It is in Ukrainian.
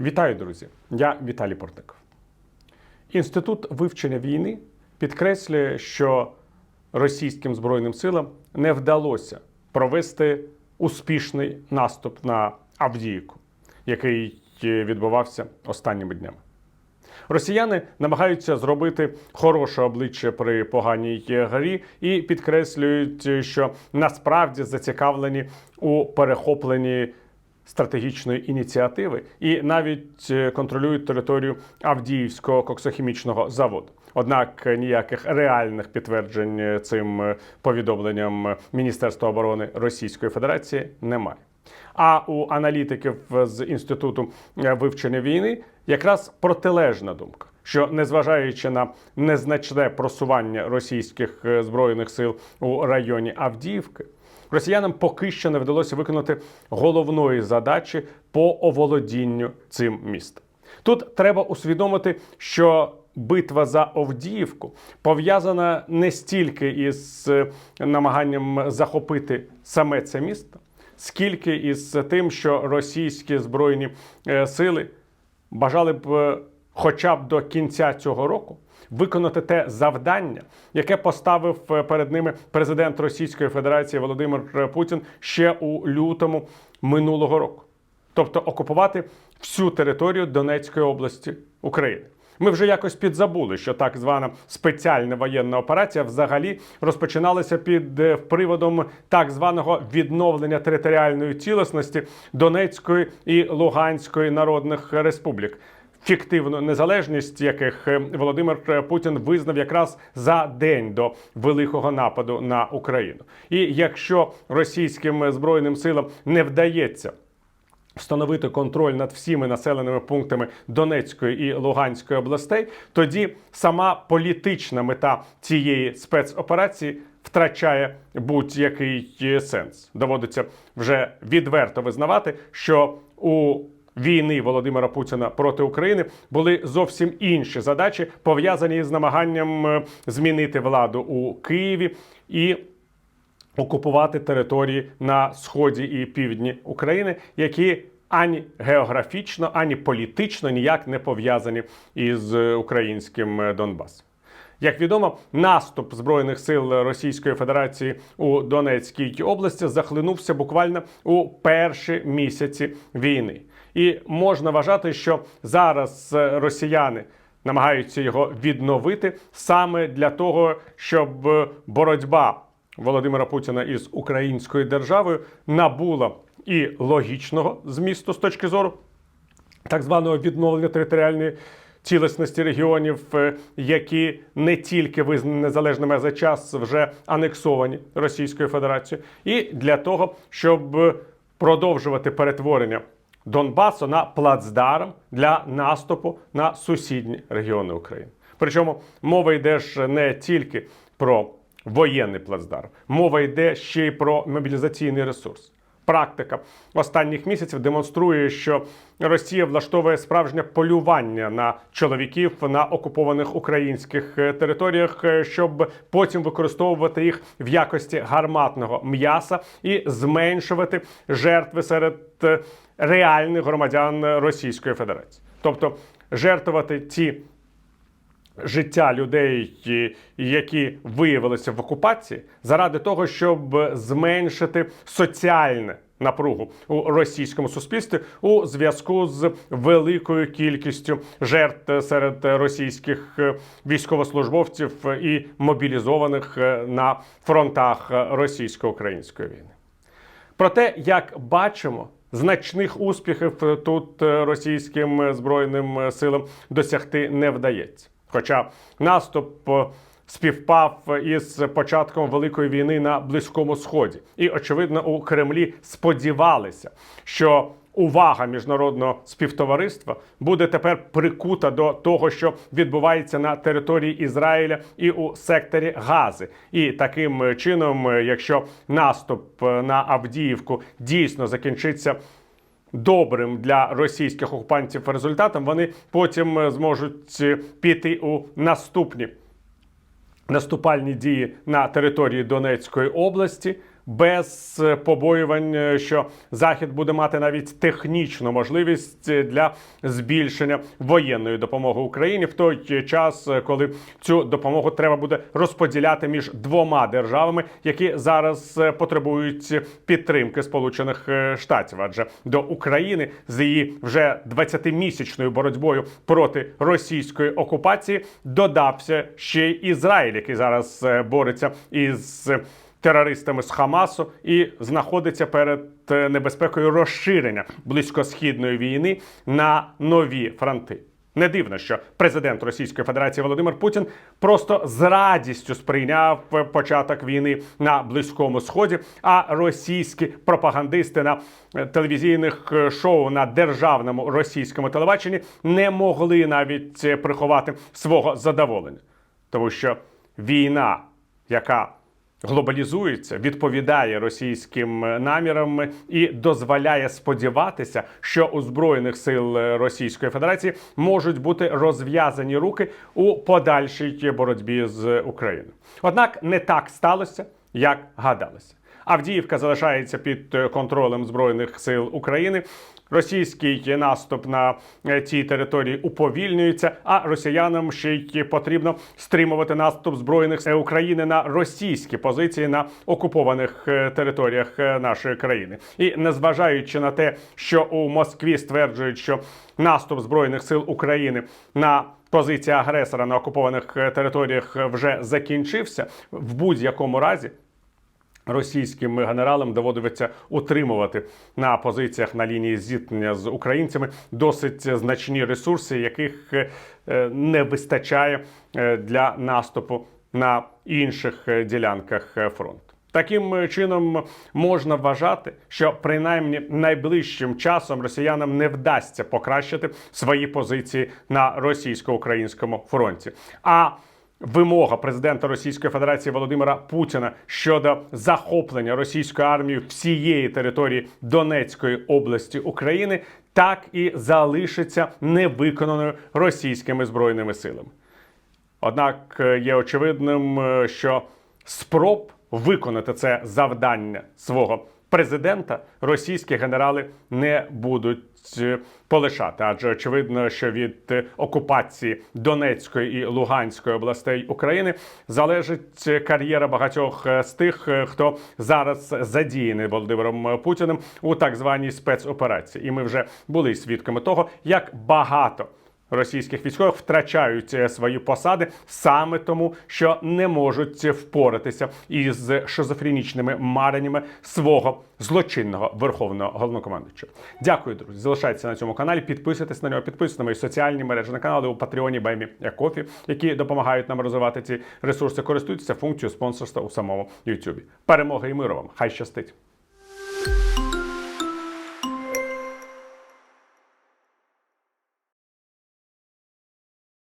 Вітаю, друзі! Я Віталій Портников. Інститут вивчення війни підкреслює, що російським збройним силам не вдалося провести успішний наступ на Авдіївку, який відбувався останніми днями. Росіяни намагаються зробити хороше обличчя при поганій грі і підкреслюють, що насправді зацікавлені у перехопленні стратегічної ініціативи і навіть е, контролюють територію Авдіївського коксохімічного заводу. Однак ніяких реальних підтверджень е, цим е, повідомленням Міністерства оборони Російської Федерації немає. А у аналітиків з інституту вивчення війни якраз протилежна думка, що незважаючи на незначне просування російських збройних сил у районі Авдіївки, росіянам поки що не вдалося виконати головної задачі по оволодінню цим містом. Тут треба усвідомити, що битва за Авдіївку пов'язана не стільки із е, намаганням захопити саме це місто, скільки із тим, що російські збройні е, сили бажали б е, хоча б до кінця цього року виконати те завдання, яке поставив е, перед ними президент Російської Федерації Володимир Путін ще у лютому минулого року, тобто окупувати всю територію Донецької області України. Ми вже якось підзабули, що так звана спеціальна воєнна операція взагалі розпочиналася під е, приводом так званого відновлення територіальної цілісності Донецької і Луганської народних республік. Фіктивну незалежність яких е, Володимир Путін визнав якраз за день до великого нападу на Україну. І якщо російським збройним силам не вдається встановити контроль над всіми населеними пунктами Донецької і Луганської областей, тоді сама політична мета цієї спецоперації втрачає будь-який сенс. Доводиться вже відверто визнавати, що у Війни Володимира Путіна проти України були зовсім інші задачі, пов'язані з намаганням е, змінити владу у Києві і окупувати території на сході і півдні України, які ані географічно, ані політично ніяк не пов'язані із українським Донбасом. Як відомо, наступ збройних сил Російської Федерації у Донецькій області захлинувся буквально у перші місяці війни, і можна вважати, що зараз росіяни намагаються його відновити саме для того, щоб боротьба Володимира Путіна із українською державою набула і логічного змісту з точки зору так званого відновлення територіальної цілісності регіонів, е, які не тільки визнані незалежними за час вже анексовані Російською Федерацією, і для того, щоб продовжувати перетворення Донбасу на плацдарм для наступу на сусідні регіони України. Причому мова йде ж не тільки про воєнний плацдарм, мова йде ще й про мобілізаційний ресурс. Практика. Останніх місяців демонструє, що Росія влаштовує справжнє полювання на чоловіків на окупованих українських е, територіях, е, щоб потім використовувати їх в якості гарматного м'яса і зменшувати жертви серед е, реальних громадян Російської Федерації, тобто жертвувати ті життя людей, які виявилися в окупації, заради того, щоб зменшити соціальне напругу у російському суспільстві у зв'язку з великою кількістю жертв серед російських військовослужбовців і мобілізованих на фронтах російсько-української війни. Проте, як бачимо, значних успіхів тут російським збройним силам досягти не вдається. Хоча наступ е, співпав із початком великої війни на близькому сході, і очевидно, у Кремлі сподівалися, що увага міжнародного співтовариства буде тепер прикута до того, що відбувається на території Ізраїля і у секторі Гази. І таким чином, якщо наступ на Авдіївку дійсно закінчиться добрим для російських окупантів результатом, вони потім е, зможуть е, піти у наступні наступальні дії на території Донецької області, без е, побоювань, е, що Захід буде мати навіть технічну можливість е, для збільшення воєнної допомоги Україні в той час, коли цю допомогу треба буде розподіляти між двома державами, які зараз потребують підтримки Сполучених Штатів, адже до України з її вже 20-місячною боротьбою проти російської окупації додався ще й Ізраїль, який зараз бореться із терористами з Хамасу і знаходиться перед е, небезпекою розширення близькосхідної війни на нові фронти. Не дивно, що президент Російської Федерації Володимир Путін просто з радістю сприйняв е, початок війни на Близькому Сході, а російські пропагандисти на е, телевізійних шоу на державному російському телебаченні не могли навіть приховати свого задоволення, тому що війна, яка глобалізується, відповідає російським намірам і дозволяє сподіватися, що у збройних сил Російської Федерації можуть бути розв'язані руки у подальшій боротьбі з Україною. Однак не так сталося, як гадалося. Авдіївка залишається під е, контролем збройних сил України. Російський наступ на е, цій території уповільнюється, а росіянам ще й потрібно стримувати наступ збройних сил України на російські позиції на окупованих е, територіях нашої країни. І незважаючи на те, що у Москві стверджують, що наступ збройних сил України на позиції агресора на окупованих територіях вже закінчився, в будь-якому разі російським генералам доводиться утримувати на позиціях на лінії зіткнення з українцями досить значні ресурси, яких е, не вистачає е, для наступу на інших е, ділянках фронту. Таким чином можна вважати, що принаймні найближчим часом росіянам не вдасться покращити свої позиції на російсько-українському фронті. А Вимога президента Російської Федерації Володимира Путіна щодо захоплення російською армією всієї території Донецької області України так і залишиться невиконаною російськими збройними силами. Однак е, є очевидним, е, що спроб виконати це завдання свого президента російські генерали не будуть полишати, адже очевидно, що від е, окупації Донецької і Луганської областей України залежить е, кар'єра багатьох е, з тих, е, хто зараз задіяний Володимиром Путіним у так званій спецоперації. І ми вже були свідками того, як багато російських військових втрачають е, свої посади саме тому, що не можуть впоратися із шизофренічними мареннями свого злочинного верховного головнокомандуючого. Дякую, друзі. Залишайтеся на цьому каналі. Підписуйтесь на нього, підписуйтесь на мої соціальні мережі на канали у Патреоні Баймі Кофі, які допомагають нам розвивати ці ресурси. Користуйтеся функцією спонсорства у самому Ютубі. Перемоги і миру вам! Хай щастить!